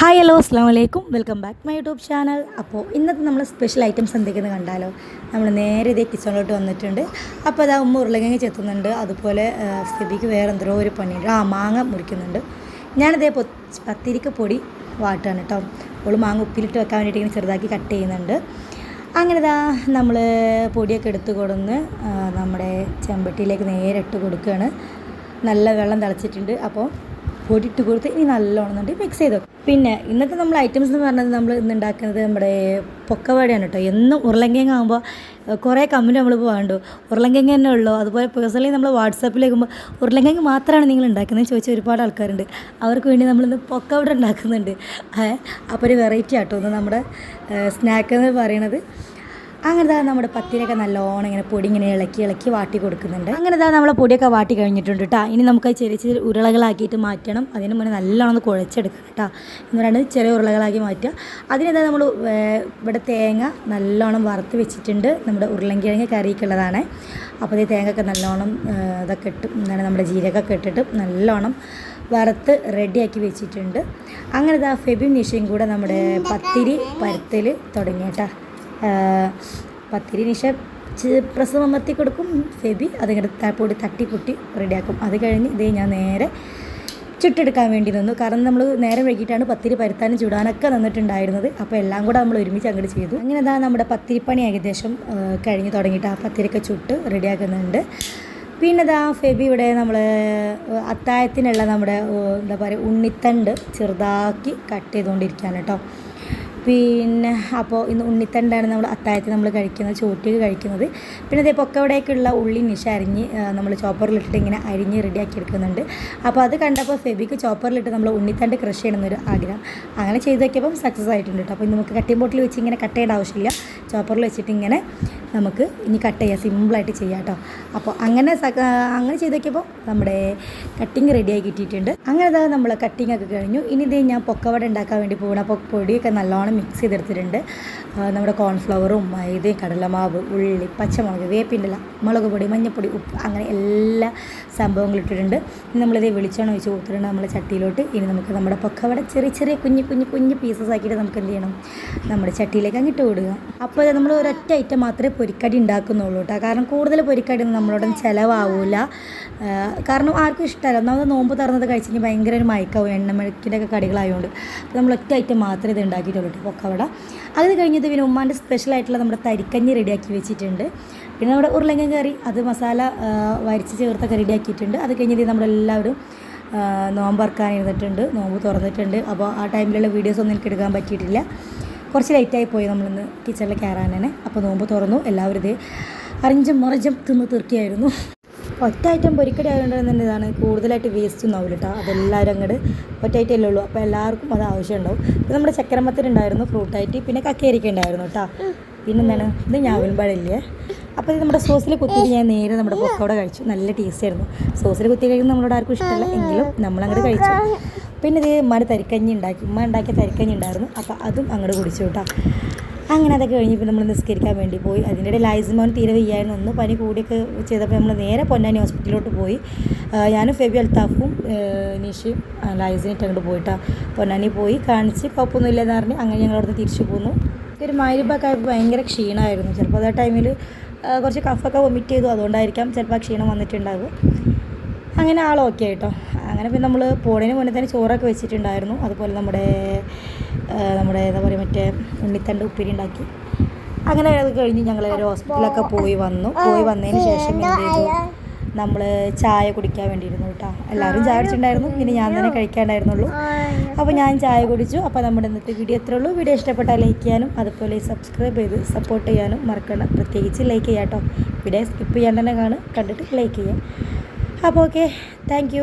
Hi hello അസ്സാം വലൈക്കും welcome back my YouTube channel. അപ്പോൾ ഇന്നത്തെ നമ്മൾ സ്പെഷ്യൽ ഐറ്റംസ് എന്തൊക്കെയെന്ന് കണ്ടാലോ? നമ്മൾ നേരെ ഇതേ കിച്ചണിലോട്ട് വന്നിട്ടുണ്ട്. അപ്പോൾ അതാ ഉമ്മ ഉരുളക്കിഴങ്ങ് ചെത്തുന്നുണ്ട്. അതുപോലെ സ്ഥിതിക്ക് വേറെ എന്തോ ഒരു പണിയുണ്ട്. ആ മാങ്ങ മുറിക്കുന്നുണ്ട്. ഞാനിതേ പത്തിരിക്ക് പൊടി വാട്ടാണ് കേട്ടോ. അവൾ മാങ്ങ ഉപ്പിലിട്ട് വെക്കാൻ വേണ്ടിയിട്ട് ഇങ്ങനെ ചെറുതാക്കി കട്ട് ചെയ്യുന്നുണ്ട്. അങ്ങനെ ഇതാ നമ്മൾ പൊടിയൊക്കെ എടുത്തു കൊടുന്ന് നമ്മുടെ ചെമ്പട്ടിയിലേക്ക് നേരെ ഇട്ട് കൊടുക്കുകയാണ് നല്ല വെള്ളം തിളച്ചിട്ടുണ്ട്. അപ്പോൾ പൊടി ഇട്ട് കൊടുത്ത് ഇനി നല്ലോണം എന്നിട്ട് മിക്സ് ചെയ്ത് പിന്നെ ഇന്നത്തെ നമ്മൾ ഐറ്റംസ് എന്ന് പറഞ്ഞത് നമ്മൾ ഇന്ന് ഉണ്ടാക്കുന്നത് നമ്മുടെ പൊക്കവാടിയാണ് കേട്ടോ. എന്നും ഉരുളങ്കിഴങ്ങ് ആകുമ്പോൾ കുറേ കമ്പനി നമ്മൾ വേണ്ടു ഉരുളങ്കിഴങ്ങ് തന്നെ ഉള്ളൂ. അതുപോലെ പേഴ്സണലി നമ്മൾ വാട്സാപ്പിലേക്കുമ്പോൾ ഉരുളങ്കിഴങ്ങ് മാത്രമാണ് നിങ്ങൾ ഉണ്ടാക്കുന്നത് ചോദിച്ച ഒരുപാട് ആൾക്കാരുണ്ട്. അവർക്ക് വേണ്ടി നമ്മളിന്ന് പൊക്കവട ഉണ്ടാക്കുന്നുണ്ട്. അപ്പോൾ ഒരു വെറൈറ്റി ആട്ടോ. ഒന്ന് നമ്മുടെ സ്നാക്ക് എന്ന് പറയണത് അങ്ങനെ ദാ നമ്മുടെ പത്തിനൊക്കെ നല്ലോണം ഇങ്ങനെ പൊടി ഇങ്ങനെ ഇളക്കി ഇളക്കി വാട്ടി കൊടുക്കുന്നുണ്ട്. അങ്ങനെ ദാ നമ്മളെ പൊടിയൊക്കെ വാട്ടി കഴിഞ്ഞിട്ടുണ്ട് കേട്ടോ ഇനി നമുക്ക് ചെറിയ ചെറിയ ഉരുളകളാക്കിയിട്ട് മാറ്റണം. അതിന് മുന്നേ നല്ലോണം ഒന്ന് കുഴച്ചെടുക്കണം കേട്ടോ എന്ന് പറയുന്നത് ചെറിയ ഉരുളകളാക്കി മാറ്റുക. അതിനെന്താ നമ്മൾ ഇവിടെ തേങ്ങ നല്ലോണം വറുത്ത് വെച്ചിട്ടുണ്ട്. നമ്മുടെ ഉരുളൻകിഴങ്ങ് കറിക്കുള്ളതാണ്. അപ്പോൾ ഈ തേങ്ങയൊക്കെ നല്ലോണം ഇതൊക്കെ ഇട്ട് എന്താണ് നമ്മുടെ ജീരകമൊക്കെ ഇട്ടിട്ട് നല്ലോണം വറുത്ത് റെഡിയാക്കി വെച്ചിട്ടുണ്ട്. അങ്ങനെ ഇതാ ഫെബിയും നിഷയും കൂടെ നമ്മുടെ പത്തിരി പരുത്തൽ തുടങ്ങിയേട്ടാ പത്തിരി നിഷ പ്രസവം അമർത്തി കൊടുക്കും. ഫെബി അതിങ്ങനെ തട്ടി പൊട്ടി റെഡിയാക്കും. അത് കഴിഞ്ഞ് ഇതേ ഞാൻ നേരെ ചുട്ടെടുക്കാൻ വേണ്ടി നിന്നു. കാരണം നമ്മൾ നേരം വൈകിട്ടാണ് പത്തിരി പരുത്താനും ചുടാനൊക്കെ നിന്നിട്ടുണ്ടായിരുന്നത്. അപ്പോൾ എല്ലാം കൂടെ നമ്മൾ ഒരുമിച്ച് അങ്ങോട്ട് ചെയ്തു. അങ്ങനെ ഇതാ നമ്മുടെ പത്തിരിപ്പണി ഏകദേശം കഴിഞ്ഞ് തുടങ്ങിയിട്ട് ആ പത്തിരിയൊക്കെ ചുട്ട് റെഡിയാക്കുന്നുണ്ട്. പിന്നെ ഇതാ ഫെബി ഇവിടെ നമ്മൾ അത്തായത്തിനുള്ള നമ്മുടെ എന്താ പറയുക ഉണ്ണിത്തണ്ട് ചെറുതാക്കി കട്ട് ചെയ്തുകൊണ്ടിരിക്കുകയാണ് കേട്ടോ പിന്നെ അപ്പോൾ ഇന്ന് ഉണ്ണിത്തണ്ടാണ് നമ്മൾ അത്തായത്തിൽ നമ്മൾ കഴിക്കുന്നത് ചോട്ടിക്ക് കഴിക്കുന്നത്. പിന്നെ അതേ പൊക്കവിടേക്കുള്ള ഉള്ളി നിഷ അരിഞ്ഞ് നമ്മൾ ചോപ്പറിലിട്ടിട്ട് ഇങ്ങനെ അരിഞ്ഞ് റെഡിയാക്കി എടുക്കുന്നുണ്ട്. അപ്പോൾ അത് കണ്ടപ്പോൾ ഫെബിക്ക് ചോപ്പറിലിട്ട് നമ്മൾ ഉണ്ണിത്തണ്ട് കൃഷി ചെയ്യണമെന്നൊരു ആഗ്രഹം. അങ്ങനെ ചെയ്ത് നോക്കിയപ്പം സക്സസ് ആയിട്ടുണ്ട് കേട്ടോ അപ്പോൾ നമുക്ക് കട്ടിംഗ് ബോട്ടിൽ വെച്ച് ഇങ്ങനെ കട്ട് ചെയ്യേണ്ട ആവശ്യമില്ല. ചോപ്പറിൽ വെച്ചിട്ട് ഇങ്ങനെ നമുക്ക് ഇനി കട്ട് ചെയ്യാം. സിമ്പിളായിട്ട് ചെയ്യാം കേട്ടോ. അപ്പോൾ അങ്ങനെ അങ്ങനെ ചെയ്ത് നോക്കിയപ്പോൾ നമ്മുടെ കട്ടിങ് റെഡിയായി കിട്ടിയിട്ടുണ്ട്. അങ്ങനെ തന്നെ നമ്മൾ കട്ടിങ് ഒക്കെ കഴിഞ്ഞു. ഇനി ഇതേ ഞാൻ പൊക്കവട ഉണ്ടാക്കാൻ വേണ്ടി പോകണം അപ്പോൾ പൊടിയൊക്കെ നല്ലോണം മിക്സ് ചെയ്തെടുത്തിട്ടുണ്ട്. നമ്മുടെ കോൺഫ്ലവറും മൈദയും കടലമാവ് ഉള്ളി പച്ചമുളക് വേപ്പിന്റെ മുളക് പൊടി മഞ്ഞൾപ്പൊടി ഉപ്പ് അങ്ങനെ എല്ലാ സംഭവങ്ങളും ഇട്ടിട്ടുണ്ട്. ഇനി നമ്മളിതേ വെളിച്ചെണ്ണ ഒഴിച്ച് കൊടുത്തിട്ടുണ്ട് നമ്മുടെ ചട്ടിയിലോട്ട്. ഇനി നമുക്ക് നമ്മുടെ പൊക്കവട ചെറിയ ചെറിയ കുഞ്ഞു കുഞ്ഞു കുഞ്ഞു പീസസ് ആക്കിയിട്ട് നമുക്ക് എന്ത് ചെയ്യണം? നമ്മുടെ ചട്ടിയിലേക്ക് അങ്ങിട്ട് വിടുക അപ്പോൾ നമ്മൾ ഒരൊറ്റ ഐറ്റം മാത്രമേ പൊരിക്കടി ഉണ്ടാക്കുന്നുള്ളൂ കേട്ടോ കാരണം കൂടുതൽ പൊരിക്കടി ഒന്നും നമ്മളോട് ചിലവാവില്ല കാരണം ആർക്കും ഇഷ്ടമല്ല. ഒന്നാമത് നോമ്പ് തുറന്നത് കഴിച്ചെങ്കിൽ ഭയങ്കര ഒരു മയക്കാവും. എണ്ണമെഴുക്കിന്റെ ഒക്കെ കടികളായതുകൊണ്ട് അപ്പോൾ നമ്മൾ ഒറ്റ ഐറ്റം മാത്രമേ ഇത് ഉണ്ടാക്കിയിട്ടുള്ളൂ കേട്ടോ പൊക്കവട. അത് കഴിഞ്ഞത് പിന്നെ ഉമ്മാന്റെ സ്പെഷ്യൽ ആയിട്ടുള്ള നമ്മുടെ തരിക്കഞ്ഞി റെഡിയാക്കി വെച്ചിട്ടുണ്ട്. പിന്നെ നമ്മുടെ ഉരുളങ്ങൻ കറി അത് മസാല വരച്ച് ചേർത്തൊക്കെ റെഡിയാക്കിയിട്ടുണ്ട്. അത് കഴിഞ്ഞത് നമ്മളെല്ലാവരും നോമ്പ് ഇറക്കാൻ ഇരുന്നിട്ടുണ്ട് നോമ്പ് തുറന്നിട്ടുണ്ട്. അപ്പോൾ ആ ടൈമിലുള്ള വീഡിയോസ് ഒന്നും എനിക്ക് എടുക്കാൻ പറ്റിയിട്ടില്ല. കുറച്ച് ലേറ്റായി പോയി നമ്മളിന്ന് കിച്ചണിൽ കയറാൻ തന്നെ അപ്പോൾ നോമ്പ് തുറന്നു. എല്ലാവരും ഇത് അറിഞ്ചും മറിഞ്ചും തിന്ന് തീർക്കുകയായിരുന്നു. ഒറ്റ ഐറ്റം പൊരിക്കടി ആയതുകൊണ്ട് തന്നെ ഇതാണ് കൂടുതലായിട്ട് വേസ്റ്റ് ഒന്നും ആവില്ല കേട്ടോ അതെല്ലാവരും അങ്ങോട്ട് ഒറ്റ ഐറ്റം അല്ലേ ഉള്ളൂ. അപ്പോൾ എല്ലാവർക്കും അത് ആവശ്യമുണ്ടാവും. ഇത് നമ്മുടെ ചക്കരമത്തിനുണ്ടായിരുന്നു ഫ്രൂട്ടായിട്ട് പിന്നെ കക്കയരിക്ക ഉണ്ടായിരുന്നു കേട്ടോ പിന്നെ എന്താണ്? ഇത് ഞാവൽപ്പഴമില്ലേ അപ്പോൾ ഇത് നമ്മുടെ സോസിൽ കുത്തിയിട്ട് ഞാൻ നേരെ നമ്മുടെ പൊക്കോടെ കഴിച്ചു. നല്ല ടേസ്റ്റ് ആയിരുന്നു. സോസിൽ കുത്തി കഴിക്കുന്നത് നമ്മളോട് ആർക്കും ഇഷ്ടമല്ല. എങ്കിലും നമ്മളങ്ങോട്ട് കഴിച്ചു. പിന്നെ ഇത് ഉമ്മാന്റെ തരിക്കഞ്ഞി ഉണ്ടാക്കി. ഉമ്മ ഉണ്ടാക്കിയ തരിക്കഞ്ഞി ഉണ്ടായിരുന്നു. അപ്പോൾ അതും അങ്ങോട്ട് കുടിച്ചു കേട്ടോ അങ്ങനെ അതൊക്കെ കഴിഞ്ഞപ്പോൾ നമ്മൾ നിസ്കരിക്കാൻ വേണ്ടി പോയി. അതിന്റെ ഇടയിൽ ലൈസ്മോൻ തീരെ വയ്യായിരുന്നു. ഒന്ന് പനി കൂടിയൊക്കെ ചെയ്തപ്പോൾ നമ്മൾ നേരെ പൊന്നാനി ഹോസ്പിറ്റലിലോട്ട് പോയി. ആ, ഞാനും ഫെബി അൽത്താഫും നിഷയും ലൈസിനിട്ട് അങ്ങോട്ട് പോയിട്ടാ പൊന്നാനി പോയി. കാണിച്ച് കുഴപ്പമൊന്നുമില്ലെന്ന് പറഞ്ഞ് അങ്ങനെ ഞങ്ങൾ അവിടുന്ന് തിരിച്ചു പോന്നു. ഒരു മരുബൊക്കെ ആയപ്പോൾ ഭയങ്കര ക്ഷീണമായിരുന്നു ചിലപ്പോൾ അതേ ടൈമിൽ കുറച്ച് കഫൊക്കെ വൊമിറ്റ് ചെയ്തു. അതുകൊണ്ടായിരിക്കാം ചിലപ്പോൾ ആ ക്ഷീണം വന്നിട്ടുണ്ടാകും അങ്ങനെ ആൾ ഓക്കെ ആയിട്ടോ അങ്ങനെ പിന്നെ നമ്മൾ പോണേന് മുന്നേ തന്നെ ചോറൊക്കെ വെച്ചിട്ടുണ്ടായിരുന്നു. അതുപോലെ നമ്മുടെ നമ്മുടെ എന്താ പറയുക മറ്റേ ഉണ്ണിത്തണ്ട് ഉപ്പേരി ഉണ്ടാക്കി. അങ്ങനെ അത് കഴിഞ്ഞ് ഞങ്ങൾ ഒരു ഹോസ്പിറ്റലൊക്കെ പോയി വന്നു. പോയി വന്നതിന് ശേഷം എന്ത് ചെയ്തു? നമ്മൾ ചായ കുടിക്കാൻ വേണ്ടിയിരുന്നു കേട്ടോ. എല്ലാവരും ചായ കുടിച്ചിട്ടുണ്ടായിരുന്നു. പിന്നെ ഞാൻ തന്നെ കഴിക്കാണ്ടായിരുന്നുള്ളൂ. അപ്പോൾ ഞാൻ ചായ കുടിച്ചു. അപ്പോൾ നമ്മുടെ ഇന്നത്തെ വീഡിയോ എത്ര ഉള്ളൂ. വീഡിയോ ഇഷ്ടപ്പെട്ടാൽ ലൈക്ക് ചെയ്യാനും അതുപോലെ സബ്സ്ക്രൈബ് ചെയ്ത് സപ്പോർട്ട് ചെയ്യാനും മറക്കണം പ്രത്യേകിച്ച് ലൈക്ക് ചെയ്യാം കേട്ടോ. വീഡിയോ സ്കിപ്പ് ചെയ്യാൻ തന്നെ കാണും കണ്ടിട്ട് ലൈക്ക് ചെയ്യാം. അപ്പോൾ ഓക്കെ താങ്ക്